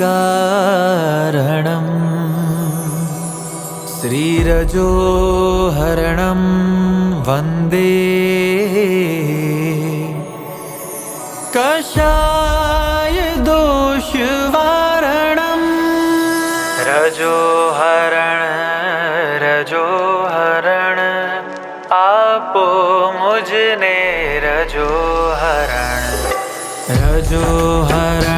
काररणम् श्रीरजो हरणं वन्दे कषाय दोषवारणं रजोहरण रजोहरण आपो मुजने रजोहरण। રજો હરણ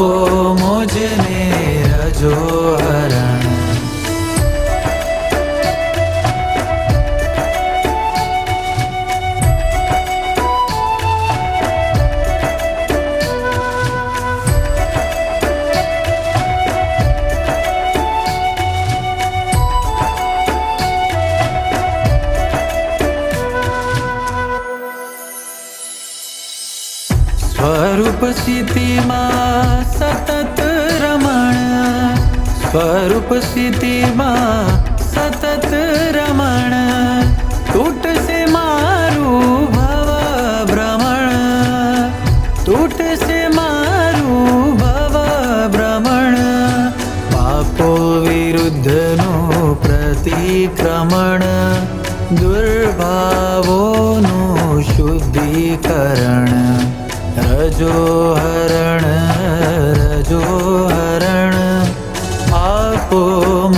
આપો મોજને રજો. સ્વરૂપ સ્થિતિમાં સતત રમણ. સ્વરૂપ સ્થિતિમાં સતત રમણ. તૂટશે મારું ભવ ભ્રમણ. તૂટશે મારું ભવ ભ્રમણ. પાપો વિરુદ્ધનું પ્રતિક્રમણ. દુર્ભાવોનું શુદ્ધિકરણ. રજો હરણ રજો હરણ આપો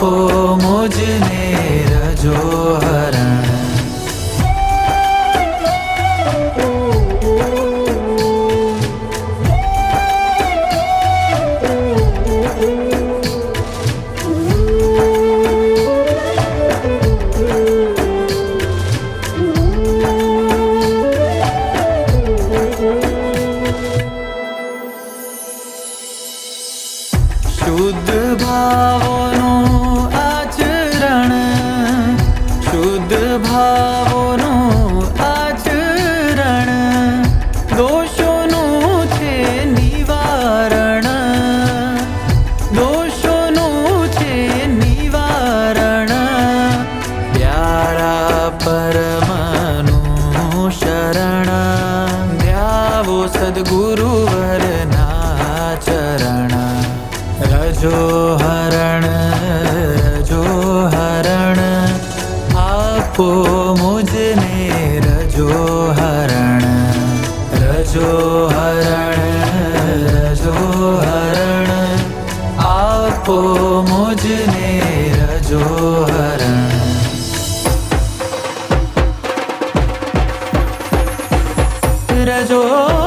आपो मुझ मेरा जो हरा শুদ্ধ ভাবন ભાવોનું આચરણ, દોષોનું છે નિવારણ. દોષોનું છે નિવારણ. પ્યારા પરમાનું શરણ ધ્યાવો સદગુરુવરના ચરણ. રજો હરણ આપો મુજને રજો હરણ રજો હરણ રજો હરણ. આપો મુજને રજો હરણ. રજો